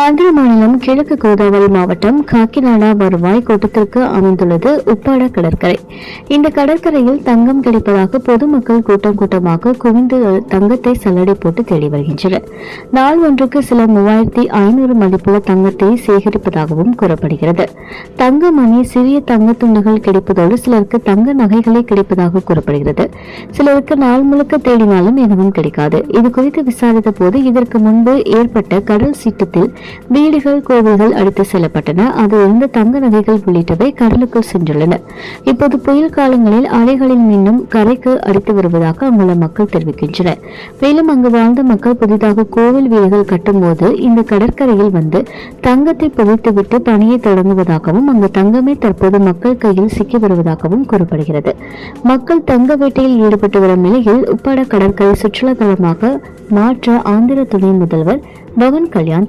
ஆந்திர மாநிலம் கிழக்கு கோதாவரி மாவட்டம் காக்கிநாடா வருவாய் கோட்டத்திற்கு அமைந்துள்ளது உப்பாட கடற்கரை. இந்த கடற்கரையில் தங்கம் கிடைப்பதாக பொதுமக்கள் கூட்டம் கூட்டமாக குவிந்து தங்கத்தை சல்லடை போட்டு தேடி வருகின்றனர். நாள் ஒன்றுக்கு சில மூவாயிரத்தி ஐநூறு மதிப்புள்ள தங்கத்தை சேகரிப்பதாகவும் கூறப்படுகிறது. தங்க மணி சிறிய தங்க துண்டுகள் கிடைப்பதோடு சிலருக்கு தங்க நகைகளே கிடைப்பதாக கூறப்படுகிறது. சிலருக்கு நாள் முழுக்க தேடினாலும் எதுவும் கிடைக்காது. இது குறித்து விசாரித்த போது இதற்கு முன்பு ஏற்பட்ட கடல் சீட்டத்தில் வீடுகள் கோவில்கள் அடித்து செல்லப்பட்டன. அதிலிருந்து தங்க நகைகள் உள்ளிட்டவை கடலுக்குள் சென்றுள்ளன. இப்போது புயல் காலங்களில் அலைகளில் மீண்டும் கரைக்கு அடித்து வருவதாக அங்குள்ள மக்கள் தெரிவிக்கின்றனர். மேலும் அங்கு வாழ்ந்த மக்கள் புதிதாக கோவில் வீடுகள் கட்டும்போது இந்த கடற்கரையில் வந்து தங்கத்தை புதைத்துவிட்டு பணியை தொடங்குவதாகவும் அங்கு தங்கமே தற்போது மக்கள் கையில் சிக்கி வருவதாகவும் கூறப்படுகிறது. மக்கள் தங்க வேட்டையில் ஈடுபட்டு வரும் நிலையில் உப்பட கடற்கரை சுற்றுலா தலமாக மாற்ற ஆந்திர துணை முதல்வர் பவன் கல்யாண்